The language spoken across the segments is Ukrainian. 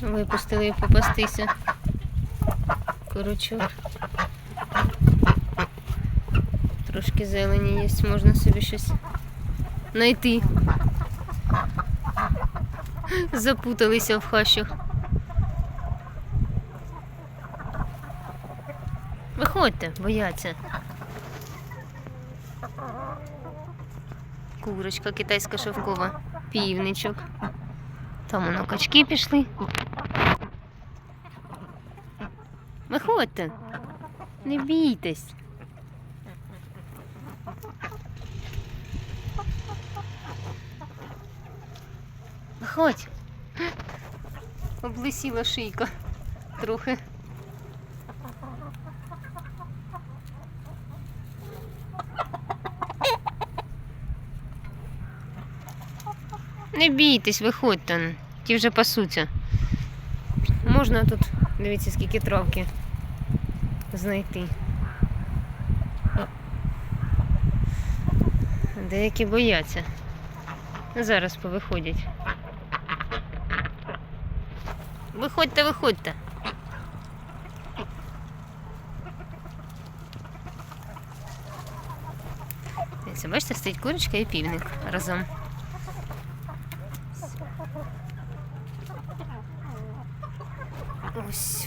Випустили попастися. Курочок. Трошки зелені є, можна собі щось знайти. Запуталися в хащах. Виходьте, бояться. Курочка китайська шовкова, півничок. Там воно качки пішли. Виходьте. Не бійтесь. Виходь. Облисіла шийка трохи. Не бійтесь, виходьте. Ті вже пасуться. Можна тут, дивіться, скільки травки знайти. Деякі бояться. Зараз повиходять. Виходьте, виходьте. Бачите, стоїть курочка і півник разом.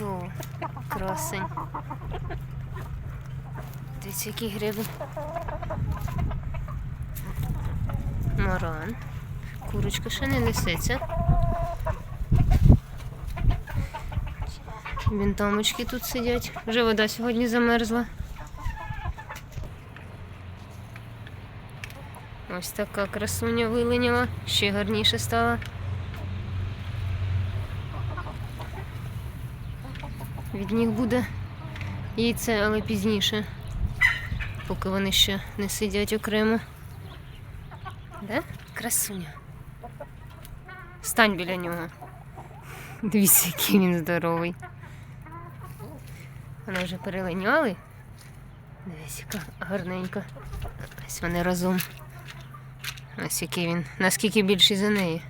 О, красень. Дивіться, які гриби. Маран. Курочка ще не несеться. Бінтамочки тут сидять. Вже вода сьогодні замерзла. Ось така красуня вилиняла, ще гарніше стала. Від них буде яйце, але пізніше, поки вони ще не сидять окремо. Да? Красуня. Стань біля нього. Дивіться, який він здоровий. Вони вже перелиняли. Дивись, яка гарненька. Ось вони разом. Ось який він. Наскільки більший за неї.